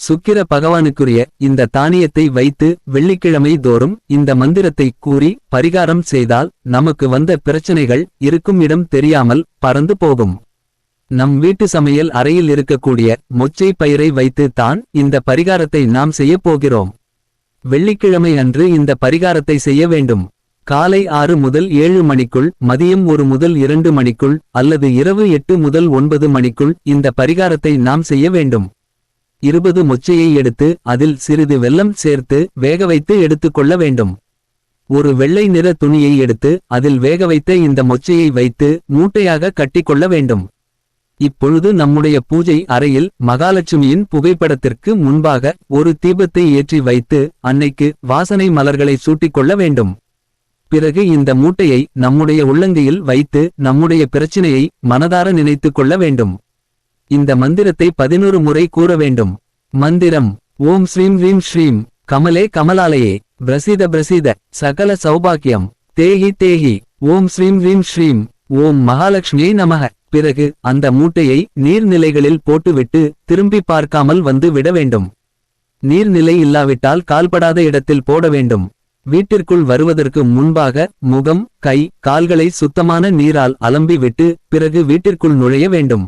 சுக்கிர பகவானுக்குரிய இந்த தானியத்தை வைத்து வெள்ளிக்கிழமை தோறும் இந்த மந்திரத்தை கூறி பரிகாரம் செய்தால் நமக்கு வந்த பிரச்சனைகள் இருக்கும் இடம் தெரியாமல் பறந்து போகும். நம் வீட்டு சமையல் அறையில் இருக்கக்கூடிய மொச்சை பயிரை வைத்து தான் இந்த பரிகாரத்தை நாம் செய்யப் போகிறோம். வெள்ளிக்கிழமை அன்று இந்த பரிகாரத்தை செய்ய வேண்டும். காலை ஆறு முதல் ஏழு மணிக்குள் மதியம் ஒரு முதல் இரண்டு மணிக்குள் அல்லது இரவு எட்டு முதல் ஒன்பது மணிக்குள் இந்த பரிகாரத்தை நாம் செய்ய வேண்டும். இருபது மொச்சையை எடுத்து அதில் சிறிது வெல்லம் சேர்த்து வேக வைத்து எடுத்துக்கொள்ள வேண்டும். ஒரு வெள்ளை நிற துணியை எடுத்து அதில் வேக வைத்த இந்த மொச்சையை வைத்து மூட்டையாக கட்டிக்கொள்ள வேண்டும். இப்பொழுது நம்முடைய பூஜை அறையில் மகாலட்சுமியின் புகைப்படத்திற்கு முன்பாக ஒரு தீபத்தை ஏற்றி வைத்து அன்னைக்கு வாசனை மலர்களை சூட்டிக்கொள்ள வேண்டும். பிறகு இந்த மூட்டையை நம்முடைய உள்ளங்கையில் வைத்து நம்முடைய பிரச்சினையை மனதார நினைத்துக் கொள்ள வேண்டும். இந்த மந்திரத்தை பதினொரு முறை கூற வேண்டும். மந்திரம் ஓம் ஸ்ரீம் ரீம் ஸ்ரீம் கமலே கமலாலயே பிரசித பிரசித சகல சௌபாக்கியம் தேகி தேகி ஓம் ஸ்ரீம் ரீம் ஸ்ரீம் ஓம் மகாலட்சுமியை நமக. பிறகு அந்த மூட்டையை நீர்நிலைகளில் போட்டுவிட்டு திரும்பி பார்க்காமல் வந்து விட வேண்டும். நீர்நிலை இல்லாவிட்டால் கால்படாத இடத்தில் போட வேண்டும். வீட்டிற்குள் வருவதற்கு முன்பாக முகம் கை கால்களை சுத்தமான நீரால் அலம்பி விட்டு பிறகு வீட்டிற்குள் நுழைய வேண்டும்.